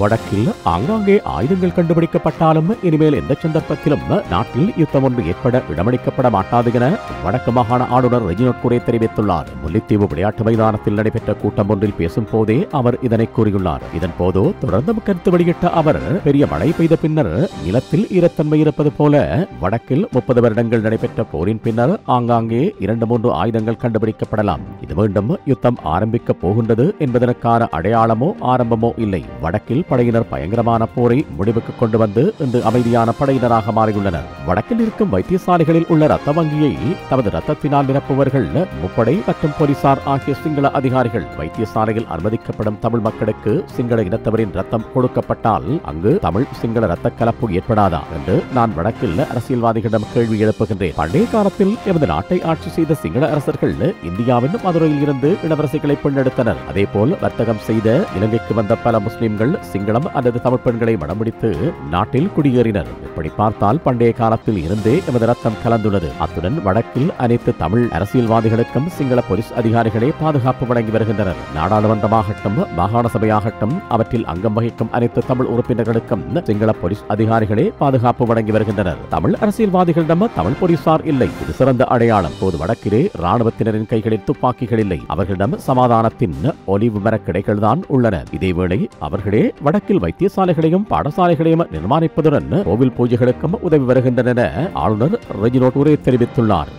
வடக்கில் ஆங்காங்கே ஆயுதங்கள் கண்டுபிடிக்கப்பட்டாலும் இனிமேல் எந்த சந்தர்ப்பத்திலும் நாட்டில் யுத்தம் ஒன்று ஏற்பட இடமளிக்கப்பட மாட்டாது என வடக்கு மாகாண ஆளுநர் ரெஜினோட் குரே தெரிவித்துள்ளார். முல்லைத்தீவு விளையாட்டு மைதானத்தில் நடைபெற்ற கூட்டம் ஒன்றில் பேசும் போதே அவர் இதனை கூறியுள்ளார். இதன் போது தொடர்ந்து கருத்து வெளியிட்ட அவர் பெரிய மழை பெய்த பின்னர் நிலத்தில் ஈரத்தன்மை இருப்பது போல வடக்கில் முப்பது வருடங்கள் நடைபெற்ற போரின் பின்னர் ஆங்காங்கே இரண்டு மூன்று ஆயுதங்கள் கண்டுபிடிக்கப்படலாம். இது மீண்டும் யுத்தம் ஆரம்பிக்க போகின்றது என்பதற்கான அடையாளமோ ஆரம்பமோ இல்லை. வடக்கில் படையினர் பயங்கரமான போரை முடிவுக்கு கொண்டு வந்து இன்று அமைதியான படையினராக மாறியுள்ளனர். வடக்கில் இருக்கும் வைத்தியசாலைகளில் உள்ள ரத்த வங்கியை தமது ரத்தத்தினால் நிரப்புவர்கள் முப்படை மற்றும் போலீசார் ஆகிய சிங்கள அதிகாரிகள் வைத்தியசாலையில் அனுமதிக்கப்படும் தமிழ் மக்களுக்கு சிங்கள இனத்தவரின் ரத்தம் கொடுக்கப்பட்டால் அங்கு தமிழ் சிங்கள ரத்த கலப்பு ஏற்படாதா என்று நான் வடக்கில் அரசியல்வாதிகளிடம் கேள்வி எழுப்புகின்றேன். பண்டைய காலத்தில் எமது நாட்டை ஆட்சி செய்த சிங்கள அரசர்கள் இந்தியாவின் மதுரையில் இருந்து இளவரசிகளை பெண்ணெடுத்தனர் அதேபோல் வர்த்தகம் செய்த இலங்கைக்கு வந்த பல முஸ்லிம்கள் சிங்களம் அல்லது தமிழ் பெண்களை மணமுடித்து நாட்டில் குடியேறினர். இப்படி பார்த்தால் பண்டைய காலத்தில் இருந்தே எமது ரத்தம் கலந்துள்ளது. அத்துடன் வடக்கில் அனைத்து தமிழ் அரசியல்வாதிகளுக்கும் சிங்கள போலீஸ் அதிகாரிகளே பாதுகாப்பு வழங்கி வருகின்றனர். நாடாளுமன்றமாகட்டும் மாகாண சபையாகட்டும் அவற்றில் அங்கம் வகிக்கும் அனைத்து தமிழ் உறுப்பினர்களுக்கும் சிங்கள போலீஸ் அதிகாரிகளே பாதுகாப்பு வழங்கி வருகின்றனர். தமிழ் அரசியல்வாதிகளிடம் தமிழ் போலீசார் இல்லை. இது சிறந்த அடையாளம். போது வடக்கிலே ராணுவத்தினரின் கைகளில் துப்பாக்கிகள் இல்லை. அவர்களிடம் சமாதானத்தின் ஒலிவு மர கிடைகள் தான் உள்ளன. இதேவேளை அவர்களே வடக்கில் வைத்தியசாலைகளையும் பாடசாலைகளையும் நிர்மாணிப்பதுடன் கோவில் பூஜைகளுக்கும் உதவி வருகின்றன என ஆளுநர் ரெஜினோட் உரை தெரிவித்துள்ளார்.